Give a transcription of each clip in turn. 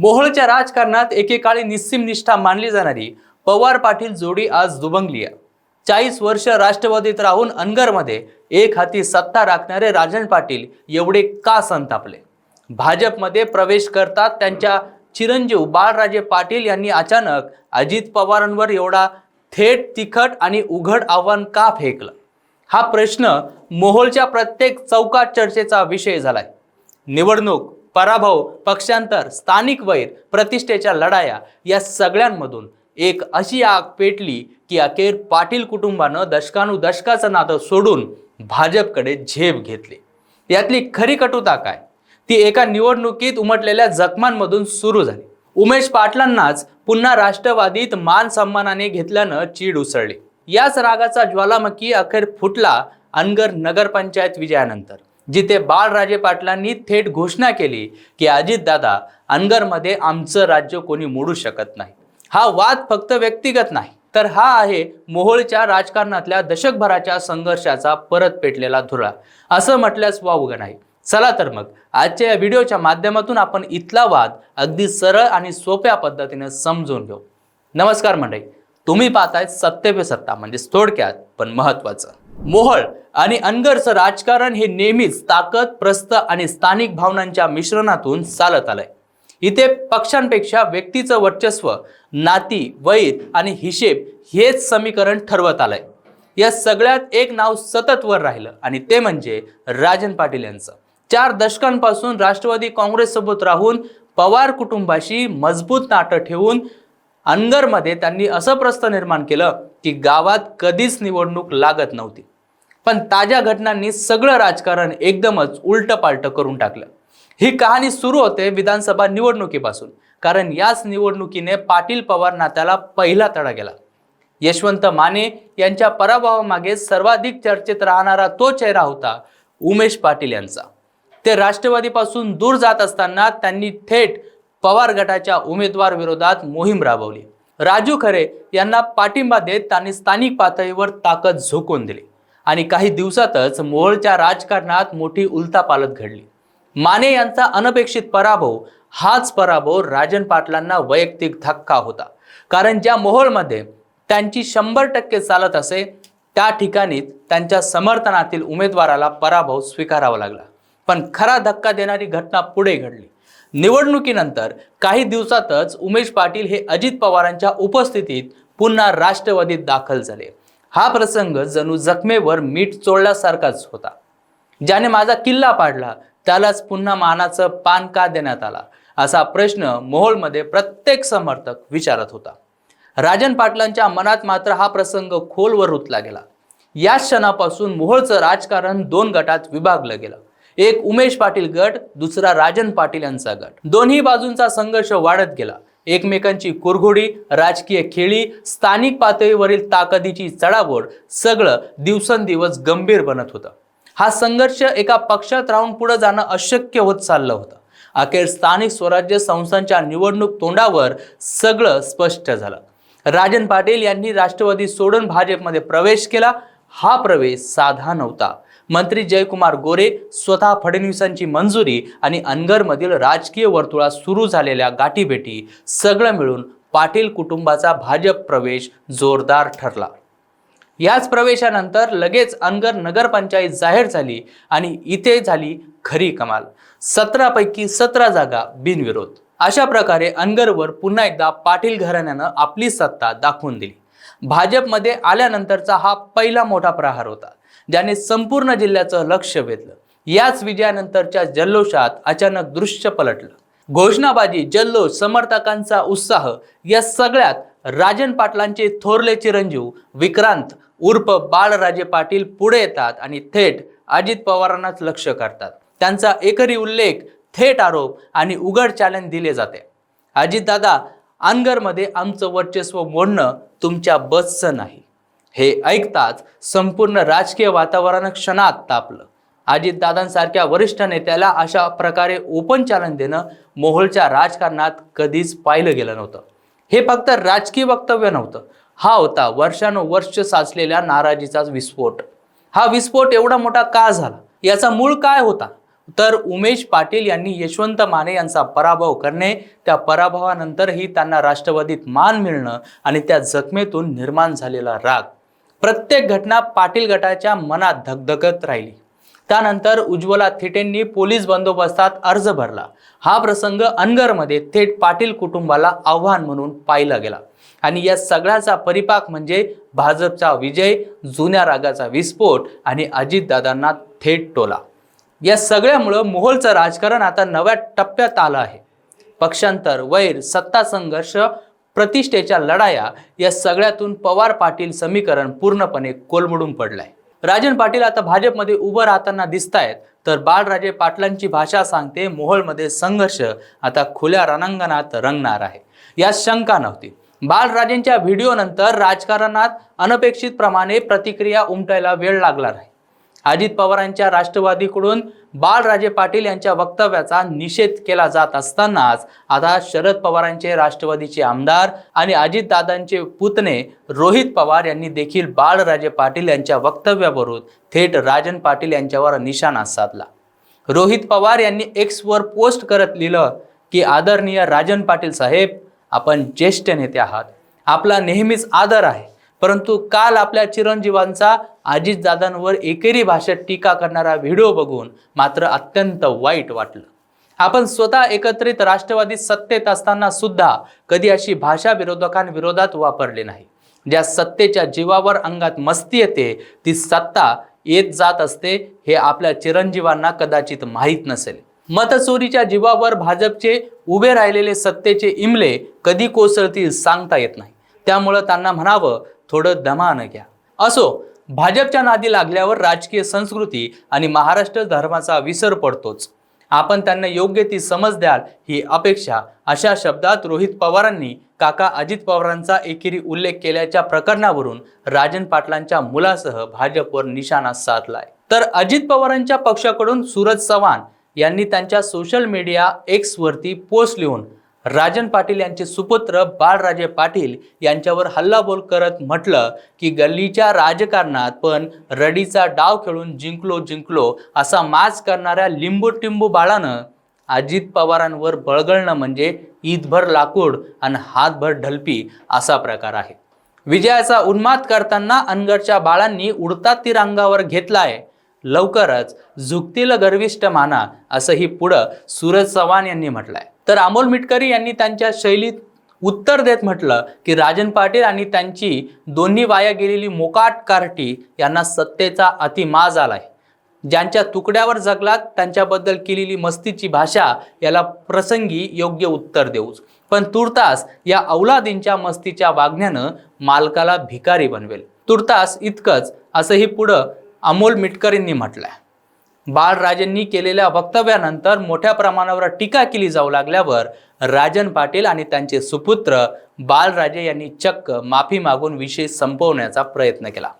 मोहोळच्या राजकारणात एकेकाळी निस्सीम निष्ठा मानली जाणारी पवार पाटील जोडी आज दुबंगली आहे. चाळीस वर्ष राष्ट्रवादीत राहून अनगरमध्ये एक हाती सत्ता राखणारे राजन पाटील एवढे का संतापले? भाजपमध्ये प्रवेश करतात त्यांच्या चिरंजीव बाळराजे पाटील यांनी अचानक अजित पवारांवर एवढा थेट तिखट आणि उघड आव्हान का फेकलं? हा प्रश्न मोहोळच्या प्रत्येक चौकात चर्चेचा विषय झालाय. निवडणूक पराभव पक्षांतर स्थानिक वैर प्रतिष्ठेच्या लढाया या सगळ्यांमधून एक अशी आग पेटली की अखेर पाटील कुटुंबानं दशकानुदशकाचं नातं सोडून भाजपकडे झेप घेतली. यातली खरी कटुता काय? ती एका निवडणुकीत उमटलेल्या जखमांमधून सुरू झाली. उमेश पाटलांनाच पुन्हा राष्ट्रवादीत मान सन्मानाने घेतल्यानं चीड उसळली. याच रागाचा ज्वालामुखी अखेर फुटला अनगर नगरपंचायत विजयानंतर. जिथे बाळराजे पाटलांनी थेट घोषणा केली की अजितदादा अनगरमध्ये आमचं राज्य कोणी मोडू शकत नाही. हा वाद फक्त व्यक्तिगत नाही तर हा आहे मोहोळच्या राजकारणातल्या दशकभराच्या संघर्षाचा परत पेटलेला धुरा. असं म्हटल्यास वावग नाही. चला तर मग आजच्या या व्हिडिओच्या माध्यमातून आपण इथला वाद अगदी सरळ आणि सोप्या पद्धतीने समजून घेऊ. नमस्कार मंडळी तुम्ही पाहताय सत्य पे सत्ता म्हणजे थोडक्यात पण महत्वाचं मोहळ आणि अनगरचं राजकारण हे नेहमीच ताकद प्रस्त आणि स्थानिक भावनांच्या मिश्रणातून चालत आलंय. इथे पक्षांपेक्षा व्यक्तीचं वर्चस्व नाती वैर आणि हिशेब हेच समीकरण ठरवत आलंय. या सगळ्यात एक नाव सतत वर राहिलं आणि ते म्हणजे राजन पाटील यांचं. चार दशकांपासून राष्ट्रवादी काँग्रेससोबत राहून पवार कुटुंबाशी मजबूत नाटं ठेवून अनगरमध्ये त्यांनी असं प्रस्थ निर्माण केलं की गावात कधीच निवडणूक लागत नव्हती. पण ताज्या घटनांनी सगळं राजकारण एकदमच उलट पालट करून टाकलं. ही कहाणी सुरू होते विधानसभा निवडणुकीपासून कारण याच निवडणुकीने पाटील पवार नात्याला पहिला तडा गेला. यशवंत माने यांच्या पराभवामागे सर्वाधिक चर्चेत राहणारा तो चेहरा होता उमेश पाटील यांचा. ते राष्ट्रवादीपासून दूर जात असताना त्यांनी थेट पवार गटाच्या उमेदवार विरोधात मोहीम राबवली. राजू खरे यांना पाठिंबा देत त्यांनी स्थानिक पातळीवर ताकद झोकून दिली. आणि काही दिवसातच मोहोळच्या राजकारणात मोठी उलथापालत घडली. माने यांचा अनपेक्षित पराभव हाच पराभव राजन पाटलांना वैयक्तिक धक्का होता. कारण ज्या मोहोळमध्ये त्यांची शंभर टक्के चालत असे त्या ठिकाणी त्यांच्या समर्थनातील उमेदवाराला पराभव स्वीकारावा लागला. पण खरा धक्का देणारी घटना पुढे घडली. निवडणुकीनंतर काही दिवसातच उमेश पाटील हे अजित पवारांच्या उपस्थितीत पुन्हा राष्ट्रवादीत दाखल झाले. हा प्रसंग जणू जखमेवर मीठ चोळल्यासारखाच होता. ज्याने माझा किल्ला पाडला त्यालाच पुन्हा मानाचं पान का देण्यात आला? असा प्रश्न मोहोळमध्ये प्रत्येक समर्थक विचारत होता. राजन पाटलांच्या मनात मात्र हा प्रसंग खोलवर रुतला गेला. या क्षणापासून मोहोळचं राजकारण दोन गटात विभागलं गेलं. एक उमेश पाटील गट दुसरा राजन पाटील यांचा गट. दोन्ही बाजूंचा संघर्ष वाढत गेला. एकमेकांची कुरघोडी राजकीय खेळी स्थानिक पातळीवरील ताकदीची चढावड सगळं दिवसेंदिवस गंभीर बनत होतं. हा संघर्ष एका पक्षात राहून पुढे जाणं अशक्य होत चाललं होतं. अखेर स्थानिक स्वराज्य संस्थांच्या निवडणूक तोंडावर सगळं स्पष्ट झालं. राजन पाटील यांनी राष्ट्रवादी सोडून भाजपमध्ये प्रवेश केला. हा प्रवेश साधा नव्हता. मंत्री जयकुमार गोरे स्वतः फडणवीसांची मंजुरी आणि अनगरमधील राजकीय वर्तुळात सुरू झालेल्या गाठीभेटी सगळं मिळून पाटील कुटुंबाचा भाजप प्रवेश जोरदार ठरला. याच प्रवेशानंतर लगेच अनगर नगरपंचायत जाहीर झाली आणि इथे झाली खरी कमाल. सतरापैकी सतरा जागा बिनविरोध. अशा प्रकारे अनगरवर पुन्हा एकदा पाटील घराण्यानं आपली सत्ता दाखवून दिली. भाजपमध्ये आल्यानंतरचा हा पहिला मोठा प्रहार होता. ज्याने संपूर्ण जिल्ह्याचं लक्ष वेधलं. याच विजयानंतरच्या जल्लोषात अचानक दृश्य पलटलं. घोषणाबाजी जल्लोष समर्थकांचा उत्साह या सगळ्यात राजन पाटलांचे थोरले चिरंजीव विक्रांत उर्फ बाळराजे पाटील पुढे येतात आणि थेट अजित पवारांनाच लक्ष करतात. त्यांचा एकरी उल्लेख थेट आरोप आणि उघड चॅलेंज दिले जाते. अजितदादा अनगरमध्ये आमचं वर्चस्व मोडणं तुमच्या बसचं नाही. हे ऐकताच संपूर्ण राजकीय वातावरण क्षणात तापलं. अजितदादांसारख्या वरिष्ठ नेत्याला अशा प्रकारे ओपन चॅलेंज देणं मोहोळच्या राजकारणात कधीच पाहिलं गेलं नव्हतं. हे फक्त राजकीय वक्तव्य नव्हतं. हा होता वर्षानुवर्ष साचलेल्या नाराजीचा विस्फोट. हा विस्फोट एवढा मोठा का झाला? याचा मूळ काय होता? तर उमेश पाटील यांनी यशवंत माने यांचा पराभव करणे त्या पराभवानंतरही त्यांना राष्ट्रवादीत मान मिळणं आणि त्या जखमेतून निर्माण झालेला राग. प्रत्येक घटना पाटील गटाच्या मनात धगधगत राहिली. त्यानंतर उज्ज्वला थिटेंनी पोलीस बंदोबस्तात अर्ज भरला. हा प्रसंग अनगरमध्ये थेट पाटील कुटुंबाला आव्हान म्हणून पाहिला गेला. आणि या सगळ्याचा परिपाक म्हणजे भाजपचा विजय जुन्या रागाचा विस्फोट आणि अजितदादांना थेट टोला. या सगळ्यामुळं मोहोलचं राजकारण आता नव्या टप्प्यात आलं आहे. पक्षांतर वैर सत्ता संघर्ष प्रतिष्ठेच्या लढाया या सगळ्यातून पवार पाटील समीकरण पूर्णपणे कोलमडून पडलंय. राजन पाटील आता भाजपमध्ये उभं राहताना दिसतायत तर बाळराजे पाटलांची भाषा सांगते मोहोळमध्ये संघर्ष आता खुल्या रणांगणात रंगणार आहे. यात शंका नव्हती. बाळराजेंच्या व्हिडिओनंतर राजकारणात अनपेक्षित प्रमाणे प्रतिक्रिया उमटायला वेळ लागला नाही. अजित पवारांच्या राष्ट्रवादीकडून बाळराजे पाटील यांच्या वक्तव्याचा निषेध केला जात असतानाच आता शरद पवारांचे राष्ट्रवादीचे आमदार आणि अजितदादांचे पुतणे रोहित पवार यांनी देखील बाळराजे पाटील यांच्या वक्तव्यावरून थेट राजन पाटील यांच्यावर निशाणा साधला. रोहित पवार यांनी एक्सवर पोस्ट करत लिहिलं की आदरणीय राजन पाटील साहेब आपण ज्येष्ठ नेते आहात. आपला नेहमीच आदर आहे. परंतु काल आपल्या चिरंजीवांचा अजितदादांवर एकेरी भाषेत टीका करणारा व्हिडिओ बघून मात्र अत्यंत वाईट वाटलं. आपण स्वतः एकत्रित राष्ट्रवादी सत्तेत असताना सुद्धा कधी अशी भाषा विरोधकांविरोधात वापरली नाही. ज्या सत्तेच्या जीवावर अंगात मस्ती येते ती सत्ता येत जात असते हे आपल्या चिरंजीवांना कदाचित माहीत नसेल. मतचोरीच्या जीवावर भाजपचे उभे राहिलेले सत्तेचे इमले कधी कोसळतील सांगता येत नाही. त्यामुळं त्यांना म्हणावं थोडं दमानं घ्या. असो भाजपच्या नादी लागल्यावर राजकीय संस्कृती आणि महाराष्ट्र धर्माचा विसर पडतोच. आपण त्यांना योग्य ती समज द्याल ही अपेक्षा. अशा शब्दात रोहित पवारांनी काका अजित पवारांचा एकेरी उल्लेख केल्याच्या प्रकरणावरून राजन पाटलांच्या मुलासह भाजपवर निशाणा साधलाय. तर अजित पवारांच्या पक्षाकडून सूरज चव्हाण यांनी त्यांच्या सोशल मीडिया एक्स वरती पोस्ट लिहून राजन पाटील यांचे सुपुत्र बाळराजे पाटील यांच्यावर हल्लाबोल करत म्हटलं की गल्लीच्या राजकारणात पण रडीचा डाव खेळून जिंकलो जिंकलो असा माज करणाऱ्या लिंबू टिंबू बाळानं अजित पवारांवर बळगळणं म्हणजे ईदभर लाकूड आणि हातभर ढलपी असा प्रकार आहे. विजयाचा उन्माद करताना अनगरच्या बाळांनी उडता तिरंगावर घेतलाय. लवकरच झुकतील गर्विष्ठ माना असंही पुढं सूरज चव्हाण यांनी म्हटलंय. तर अमोल मिटकरी यांनी त्यांच्या शैलीत उत्तर देत म्हटलं की राजन पाटील आणि त्यांची दोन्ही वाया गेलेली मोकाट कार्टी यांना सत्तेचा अतिमाज आलाय. ज्यांच्या तुकड्यावर जगलात त्यांच्याबद्दल केलेली मस्तीची भाषा याला प्रसंगी योग्य उत्तर देऊच. पण तुर्तास या औलादींच्या मस्तीच्या वागण्यानं मालकाला भिकारी बनवेल. तुर्तास इतकंच असंही पुढं अमोल मिटकरींनी म्हटलंय. बाळराजेंनी केलेल्या वक्तव्यानंतर मोठ्या प्रमाणावर टीका केली जाऊ लागल्यावर राजन पाटील आणि त्यांचे सुपुत्र बाळराजे यांनी चक्क माफी मागून विषय संपवण्याचा प्रयत्न केला.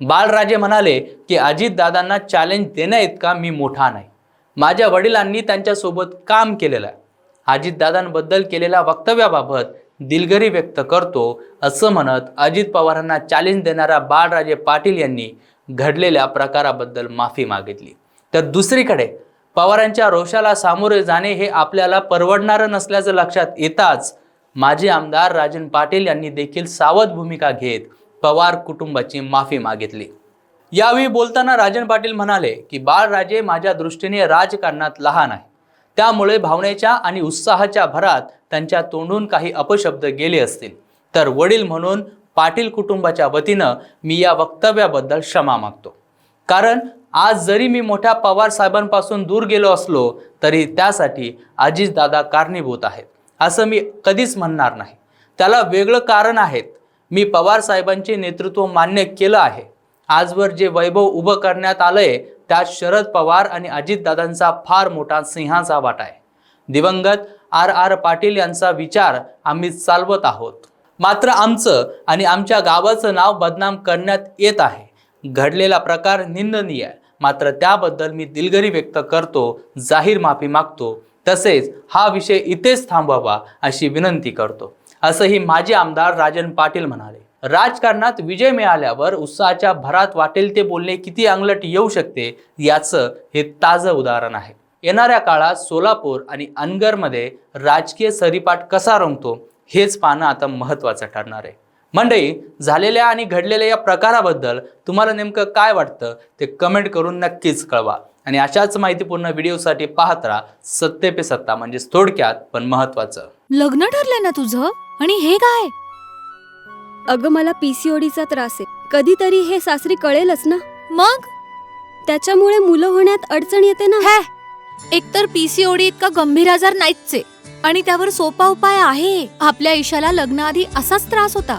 बाळराजे म्हणाले की अजितदादांना चॅलेंज देण्या इतका मी मोठा नाही. माझ्या वडिलांनी त्यांच्यासोबत काम केलेलं आहे. अजितदादांबद्दल केलेल्या वक्तव्याबाबत दिलगिरी व्यक्त करतो असं म्हणत अजित पवारांना चॅलेंज देणाऱ्या बाळराजे पाटील यांनी घडलेल्या प्रकाराबद्दल माफी मागितली. तर दुसरीकडे पवारांच्या रोषाला सामोरे जाणे हे आपल्याला परवडणारं नसल्याचं लक्षात येताच माजी आमदार राजन पाटील यांनी देखील सावध भूमिका घेत पवार कुटुंबाची माफी मागितली. यावेळी बोलताना राजन पाटील म्हणाले की बाळराजे माझ्या दृष्टीने राजकारणात लहान आहे. त्यामुळे भावनेच्या आणि उत्साहाच्या भरात त्यांच्या तोंडून काही अपशब्द गेले असतील. तर वडील म्हणून पाटील कुटुंबाच्या वतीनं मी या वक्तव्याबद्दल क्षमा मागतो. कारण आज जरी मी मोठ्या पवार साहेबांपासून दूर गेलो असलो तरी त्यासाठी अजितदादा कारणीभूत आहेत. असं मी कधीच म्हणणार नाही. त्याला वेगळं कारण आहेत. मी पवार साहेबांचे नेतृत्व मान्य केलं आहे. आजवर जे वैभव उभं करण्यात आलंय त्यात शरद पवार आणि अजितदादांचा फार मोठा सिंहाचा वाटा आहे. दिवंगत आर आर पाटील यांचा विचार आम्ही चालवत आहोत. मात्र आमचं आणि आमच्या गावाचं नाव बदनाम करण्यात येत आहे. घडलेला प्रकार निंदनीय आहे. मात्र त्याबद्दल मी दिलगिरी व्यक्त करतो जाहीर माफी मागतो. तसेच हा विषय इथेच थांबवावा अशी विनंती करतो. असंही माजी आमदार राजन पाटील म्हणाले. राजकारणात विजय मिळाल्यावर उत्साहाच्या भरात वाटेल ते बोलणे किती अंगलट येऊ शकते याचं हे ताजं उदाहरण आहे. येणाऱ्या काळात सोलापूर आणि अनगरमध्ये राजकीय सरीपाट कसा रंगतो हेच पाहणं आता महत्त्वाचं ठरणार आहे. मंडळी झालेल्या आणि घडलेल्या या प्रकाराबद्दल तुम्हाला नेमकं काय वाटतं ते कमेंट करून नक्कीच कळवा. आणि अशाच माहितीपूर्ण व्हिडिओसाठी पाहत राहा सत्य पे सत्ता म्हणजेच थोडक्यात पण महत्त्वाचं. लग्न ठरलंय ना तुझं? आणि हे काय? अगं मला पीसीओडीचा त्रास आहे. कधीतरी हे सासरी कळेलच ना? मग? त्याच्यामुळे मुलं होण्यात अडचण येते ना? हे! एकतर पीसीओडी इतका गंभीर आजार नाहीच आहे आणि त्यावर सोपा उपाय आहे. आपल्या ईशाला लग्नाआधी असाच त्रास होता.